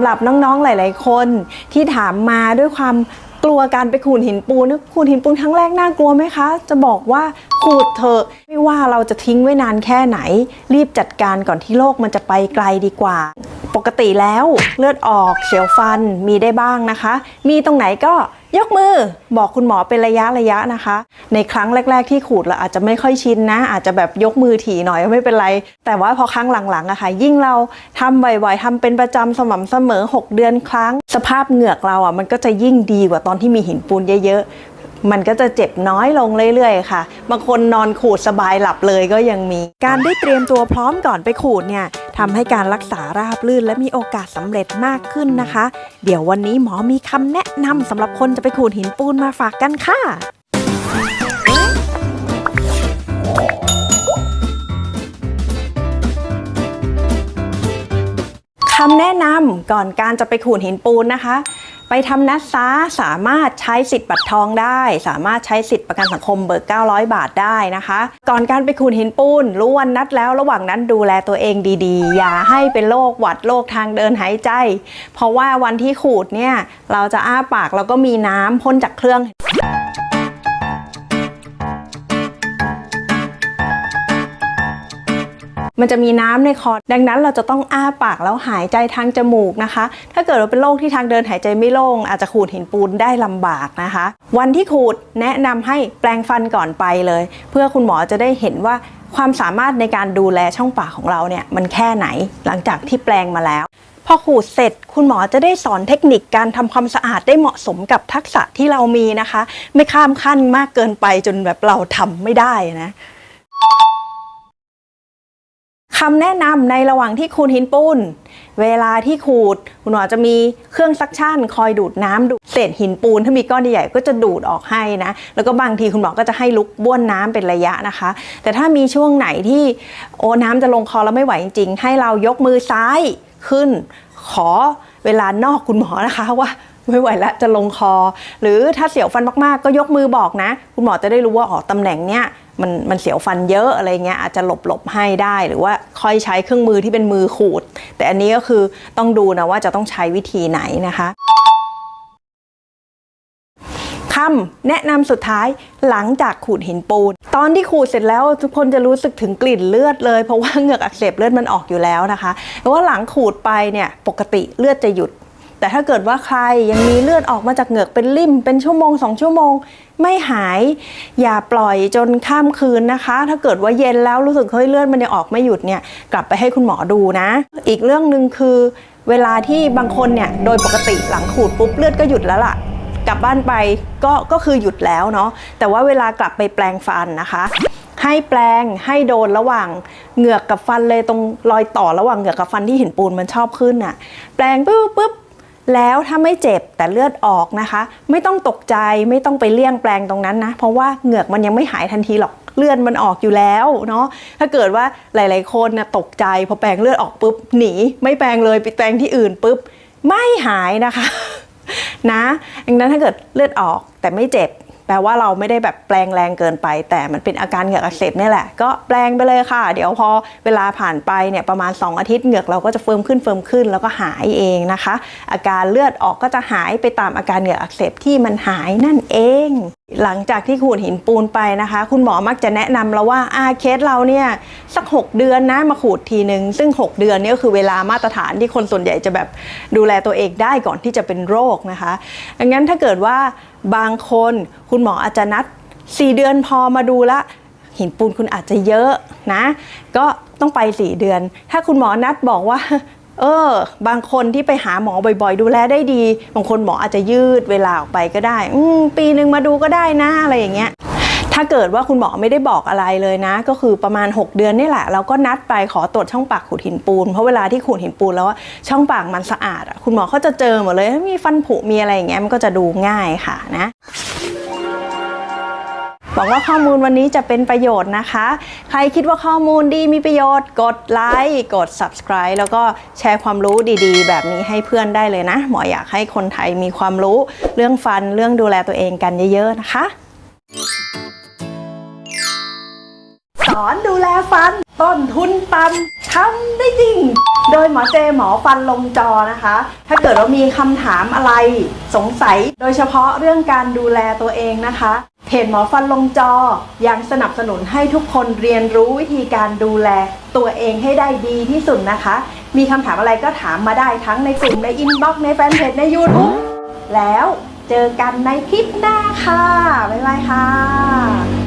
ำหรับน้องๆหลาย ๆ คนที่ถามมาด้วยความกลัวการไปขูดหินปูนขูดหินปูนครั้งแรกน่ากลัวไหมคะ จะบอกว่าขูดเถอะไม่ว่าเราจะทิ้งไว้นานแค่ไหน รีบจัดการก่อนที่โลกมันจะไปไกลดีกว่า ปกติแล้วเลือดออกเสียวฟันมีได้บ้างนะคะ มีตรงไหนก็ยกมือบอกคุณหมอเป็นระยะระยะนะคะ ในครั้งแรก ๆ ที่ขูดเราอาจจะไม่ค่อยชินนะ อาจจะแบบยกมือถี่หน่อยไม่เป็นไร แต่ว่าพอครั้งหลังๆอะค่ะ ยิ่งเราทำบ่อยๆทำเป็นประจำสม่ำเสมอ 6 เดือนครั้ง สภาพเหงือกเราอะมันก็จะยิ่งดีกว่าตอนที่มีหินปูนเยอะๆมันก็จะเจ็บน้อยลงเรื่อยๆ ค่ะ บางคนนอนขูดสบายหลับเลยก็ยังมี การได้เตรียมตัวพร้อมก่อนไปขูดเนี่ย ทำให้การรักษาราบลื่นและมีโอกาสสำเร็จมากขึ้นนะคะ เดี๋ยววันนี้หมอมีคำแนะนำสำหรับคนจะไปขูดหินปูนมาฝากกันค่ะคำแนะนำก่อนการจะไปขูดหินปูนนะคะ ไปทำนัดซ้าสามารถใช้สิทธิ์บัตรทองได้ สามารถใช้สิทธิ์ประกันสังคมเบิก 900 บาทได้นะคะ ก่อนการไปขูดหินปูนรู้วันนัดแล้วระหว่างนั้นดูแลตัวเองดีๆ อย่าให้เป็นโรคหวัดโรคทางเดินหายใจ เพราะว่าวันที่ขูดเนี่ยเราจะอ้าปากแล้วก็มีน้ำพ่นจากเครื่อง มันจะมีน้ำในคอ ดังนั้นเราจะต้องอ้าปากแล้วหายใจทางจมูกนะคะ ถ้าเกิดว่าเป็นโรคที่ทางเดินหายใจไม่โล่ง อาจจะขูดหินปูนได้ลำบากนะคะ วันที่ขูดแนะนำให้แปรงฟันก่อนไปเลย เพื่อคุณหมอจะได้เห็นว่าความสามารถในการดูแลช่องปากของเราเนี่ยมันแค่ไหนหลังจากที่แปรงมาแล้ว พอขูดเสร็จคุณหมอจะได้สอนเทคนิคการทำความสะอาดได้เหมาะสมกับทักษะที่เรามีนะคะ ไม่ข้ามขั้นมากเกินไปจนแบบเราทำไม่ได้นะ คำแนะนำในระหว่างที่ขูดหินปูน เวลาที่ขูด คุณหมอจะมีเครื่องซักชั่น คอยดูดน้ำดูดเศษหินปูน ถ้ามีก้อนใหญ่ๆก็จะดูดออกให้นะ แล้วก็บางทีคุณหมอก็จะให้ลุกบ้วนน้ำเป็นระยะนะคะ แต่ถ้ามีช่วงไหนที่โอ้น้ำจะลงคอแล้วไม่ไหวจริงๆ ให้เรายกมือซ้ายขึ้น ขอเวลานอกคุณหมอนะคะว่าไม่ไหวแล้วจะลงคอ หรือถ้าเสียวฟันมากๆ ก็ยกมือบอกนะ คุณหมอจะได้รู้ว่าอ๋อตำแหน่งเนี้ย มันมันเสียวฟันเยอะอะไรเงี้ยอาจจะหลบหลบให้ได้ หรือว่าค่อยใช้เครื่องมือที่เป็นมือขูด แต่อันนี้ก็คือต้องดูนะว่าจะต้องใช้วิธีไหนนะคะคำแนะนำสุดท้ายหลังจากขูดหินปูน ตอนที่ขูดเสร็จแล้วทุกคนจะรู้สึกถึงกลิ่นเลือดเลย เพราะว่าเหงือกอักเสบเลือดมันออกอยู่แล้วนะคะแต่ว่าหลังขูดไปเนี่ยปกติเลือดจะหยุด แต่ถ้าเกิดว่าใครยังมีเลือดออกมาจากเหงือกเป็นริ่ม เป็นชั่วโมงสองชั่วโมง ไม่หาย อย่าปล่อยจนข้ามคืนนะคะ ถ้าเกิดว่าเย็นแล้วรู้สึกเฮ้ยเลือดมันยังออกไม่หยุดเนี่ยกลับไปให้คุณหมอดูนะ อีกเรื่องหนึ่งคือ เวลาที่บางคนเนี่ยโดยปกติหลังขูดปุ๊บเลือดก็หยุดแล้วล่ะกลับบ้านไปก็ก็คือหยุดแล้วเนาะแต่ว่าเวลากลับไปแปลงฟันนะคะ ให้แปลงให้โดนระหว่างเหงือกกับฟันเลยตรงรอยต่อระหว่างเหงือกกับฟันที่เห็นปูนมันชอบขึ้นอะแปลงปุ๊บปุ๊บ แล้วถ้าไม่เจ็บแต่เลือดออกนะคะ ไม่ต้องตกใจไม่ต้องไปเลี่ยงแปลงตรงนั้นนะ เพราะว่าเหงือกมันยังไม่หายทันทีหรอกเลือดมันออกอยู่แล้วเนาะถ้าเกิดว่าหลาย ๆ คนนะตกใจพอแปลงเลือดออกปุ๊บหนีไม่แปลงเลยไปแปลงที่อื่นปุ๊บไม่หายนะคะนะดังนั้นถ้าเกิดเลือดออกแต่ไม่เจ็บ แปลว่าเราไม่ได้แบบแปลงแรงเกินไป แต่มันเป็นอาการเหงือกอักเสบนี่แหละ ก็แปลงไปเลยค่ะ เดี๋ยวพอเวลาผ่านไปเนี่ยประมาณ 2 อาทิตย์เหงือกเราก็จะเฟิร์มขึ้นเฟิร์มขึ้นแล้วก็หายเองนะคะ อาการเลือดออกก็จะหายไปตามอาการเหงือกอักเสบที่มันหายนั่นเอง หลังจากที่ขูดหินปูนไปนะคะ คุณหมอมักจะแนะนำเราว่าอาเคสเราเนี่ยสัก 6 เดือนนะมาขูดทีหนึ่งซึ่ง 6 เดือนนี่ก็คือเวลามาตรฐานที่คนส่วนใหญ่จะแบบดูแลตัวเองได้ก่อนที่จะเป็นโรคนะคะดังนั้นถ้าเกิดว่าบางคนคุณหมออาจจะนัด 4 เดือนพอมาดูละหินปูนคุณอาจจะเยอะนะ ก็ต้องไป 4 เดือน ถ้าคุณหมอนัดบอกว่า เออ บางคนที่ไปหาหมอบ่อยๆ ดูแลได้ดี บางคนหมออาจจะยืดเวลาออกไปก็ได้ อืปีหนึ่งมาดูก็ได้นะอะไรอย่างเงี้ยถ้าเกิดว่าคุณหมอไม่ได้บอกอะไรเลยนะ ก็คือประมาณ 6 เดือนนี่แหละ เราก็นัดไปขอตรวจช่องปากขูดหินปูน เพราะเวลาที่ขูดหินปูนแล้วอะช่องปากมันสะอาดอะคุณหมอเขาจะเจอหมดเลย มีฟันผุมีอะไรอย่างเงี้ยมันก็จะดูง่ายค่ะนะ หวังว่าข้อมูลวันนี้จะเป็นประโยชน์นะคะ ใครคิดว่าข้อมูลดีมีประโยชน์ กดไลค์กด subscribe แล้วก็แชร์ความรู้ดีๆ แบบนี้ให้เพื่อนได้เลยนะ หมออยากให้คนไทยมีความรู้เรื่องฟันเรื่องดูแลตัวเองกันเยอะๆนะคะ สอนดูแลฟัน ต้นทุนต่ำทำได้จริง โดยหมอเจหมอฟันลงจอนะคะ ถ้าเกิดเรามีคำถามอะไรสงสัย โดยเฉพาะเรื่องการดูแลตัวเองนะคะ เพจหมอฟันลงจอยังสนับสนุนให้ทุกคนเรียนรู้วิธีการดูแลตัวเองให้ได้ดีที่สุดนะคะ มีคำถามอะไรก็ถามมาได้ทั้งในกลุ่มในอินบ็อกซ์ในแฟนเพจใน YouTube แล้วเจอกันในคลิปหน้าค่ะ บ๊ายบายค่ะ